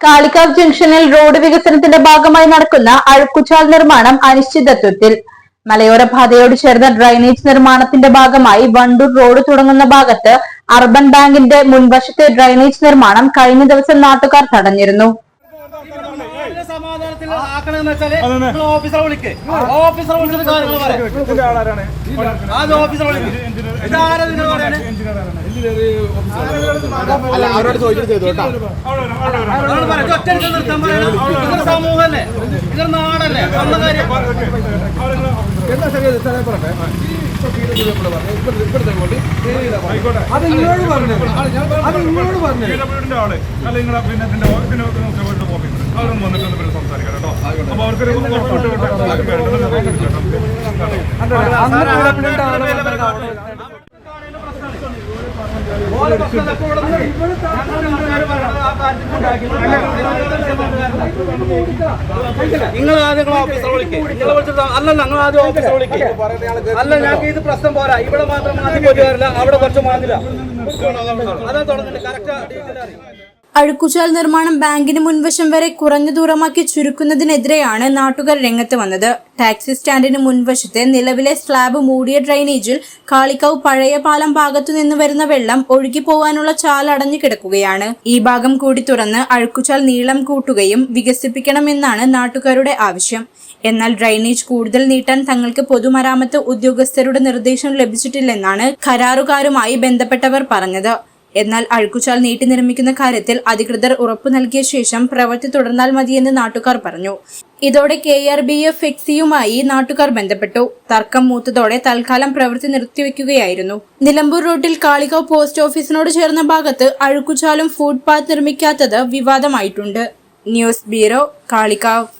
Kalikavu ജംഗ്ഷനിൽ road വികസനത്തിന്റെ ഭാഗമായി നടക്കുന്ന അഴുക്കുചാൽ നിർമ്മാണം അനിശ്ചിതത്വത്തിൽ. മലയോര പാതയോട് ചേർന്ന ഡ്രൈനേജ് നിർമ്മാണത്തിന്റെ ഭാഗമായി വണ്ടൂർ റോഡ് തുടങ്ങുന്ന ഭാഗത്ത് അർബൻ ബാങ്കിന്റെ മുൻവശത്തെ ഡ്രൈനേജ് നിർമ്മാണം കഴിഞ്ഞ ദിവസം നാട്ടുകാർ തടഞ്ഞിരുന്നു. ആക്കണമെന്ന് വെച്ചാൽ ഓഫീസറെ വിളിക്ക്. ഓഫീസറെ വിളിച്ചിട്ട് കാര്യങ്ങൾ പറയാം. ആദ്യം ഓഫീസറെ വിളിക്ക്. ഇതാരാ നിങ്ങൾ അവരോട് നിർത്താൻ പറയണം ഇതൊരു സമൂഹമല്ലേ? ഇതൊരു നാടല്ലേ? വന്ന. കാര്യം അത് ഇങ്ങോട്ട് പറഞ്ഞു അത് ഇങ്ങോട്ട് പറഞ്ഞു നിങ്ങളെ പിന്നെ നിങ്ങൾ ആദ്യം നിങ്ങൾ ഓഫീസറെ വിളിക്ക്. നിങ്ങളെ വിളിച്ചിട്ട് അല്ല ഞങ്ങൾ ആദ്യം ഓഫീസർ വിളിക്ക്. അല്ല ഞങ്ങൾക്ക് ഇത് പ്രശ്നം പോരാ. ഇവിടെ മാത്രം മാറ്റി പോറ്റുകാരില്ല അവിടെ കുറച്ച് മാറില്ല അതാ തുടങ്ങുന്നുണ്ട് കറക്റ്റ് ഡീറ്റെയിൽ അറിയാം. അഴുക്കുചാൽ നിർമ്മാണം ബാങ്കിന് മുൻവശം വരെ കുറഞ്ഞ ദൂരമാക്കി ചുരുക്കുന്നതിനെതിരെയാണ് നാട്ടുകാർ രംഗത്ത് വന്നത്. ടാക്സി സ്റ്റാൻഡിന് മുൻവശത്തെ നിലവിലെ സ്ലാബ് മൂടിയ ഡ്രൈനേജിൽ കാളിക്കാവ് പഴയ പാലം ഭാഗത്തു നിന്ന് വരുന്ന വെള്ളം ഒഴുകി പോകാനുള്ള ചാൽ അടഞ്ഞു കിടക്കുകയാണ്. ഈ ഭാഗം കൂടി തുറന്ന് അഴുക്കുചാൽ നീളം കൂട്ടുകയും വികസിപ്പിക്കണമെന്നാണ് നാട്ടുകാരുടെ ആവശ്യം. എന്നാൽ ഡ്രൈനേജ് കൂടുതൽ നീട്ടാൻ തങ്ങൾക്ക് പൊതുമരാമത്ത് ഉദ്യോഗസ്ഥരുടെ നിർദ്ദേശം ലഭിച്ചിട്ടില്ലെന്നാണ് കരാറുകാരുമായി ബന്ധപ്പെട്ടവർ പറഞ്ഞത്. എന്നാൽ അഴുക്കുചാൽ നീട്ടി നിർമ്മിക്കുന്ന കാര്യത്തിൽ അധികൃതർ ഉറപ്പു നൽകിയ ശേഷം പ്രവൃത്തി തുടർന്നാൽ മതിയെന്ന് നാട്ടുകാർ പറഞ്ഞു. ഇതോടെ കെ ആർ ബി എഫ് എക്സിയുമായി നാട്ടുകാർ ബന്ധപ്പെട്ടു. തർക്കം മൂത്തതോടെ തൽക്കാലം പ്രവൃത്തി നിർത്തിവെക്കുകയായിരുന്നു. നിലമ്പൂർ റോഡിൽ കാളികാവ് പോസ്റ്റ് ഓഫീസിനോട് ചേർന്ന ഭാഗത്ത് അഴുക്കുചാലും ഫുട്പാത്ത് നിർമ്മിക്കാത്തത് വിവാദമായിട്ടുണ്ട്. News bureau Kalikavu.